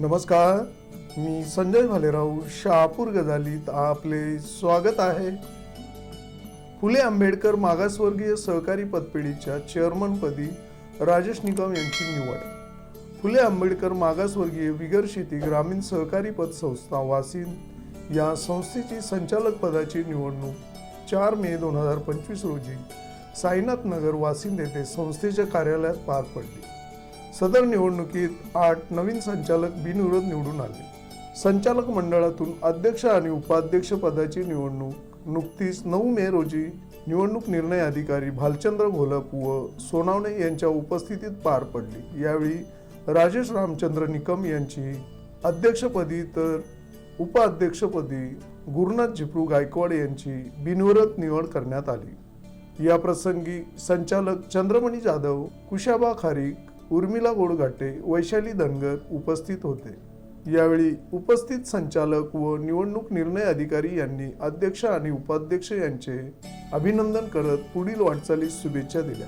नमस्कार मी संजय भालेराव शहापूर गजालीत आपले स्वागत आहे. फुले आंबेडकर मागासवर्गीय सहकारी पदपिढीच्या चेअरमनपदी राजेश निकम यांची निवड. फुले आंबेडकर मागासवर्गीय बिगर शेती ग्रामीण सहकारी पतसंस्था वासिन या संस्थेची संचालक पदाची निवडणूक चार मे दोन हजार पंचवीस रोजी साईनाथ नगर वासिंद येथे संस्थेच्या कार्यालयात पार पडली. सदर निवडणुकीत आठ नवीन संचालक बिनविरोध निवडून आले. संचालक मंडळातून अध्यक्ष आणि उपाध्यक्ष पदाची निवडणूक नुकतीच नऊ मे रोजी निवडणूक निर्णय अधिकारी भालचंद्र घोलप व सोनावणे यांच्या उपस्थितीत पार पडली. यावेळी राजेश रामचंद्र निकम यांची अध्यक्षपदी तर उपाध्यक्षपदी गुरुनाथ झिपरू गायकवाड यांची बिनविरोध निवड करण्यात आली. या प्रसंगी संचालक चंद्रमणी जाधव कुशाबा खारीक उर्मिला गोडघाटे वैशाली धनगर उपस्थित होते. यावेळी उपस्थित संचालक व निवडणूक निर्णय अधिकारी यांनी अध्यक्ष आणि उपाध्यक्ष यांचे अभिनंदन करत पुढील वाटचालीस शुभेच्छा दिल्या.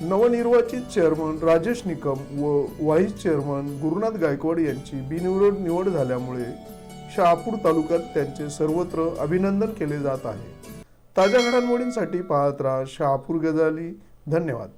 नवनिर्वाचित चेअरमन राजेश निकम व व्हाईस चेअरमन गुरुनाथ गायकवाड यांची बिनविरोध निवड झाल्यामुळे शहापूर तालुक्यात त्यांचे सर्वत्र अभिनंदन केले जात आहे. ताज्या घडामोडींसाठी पाहत राहा शहापूर गजाली. धन्यवाद.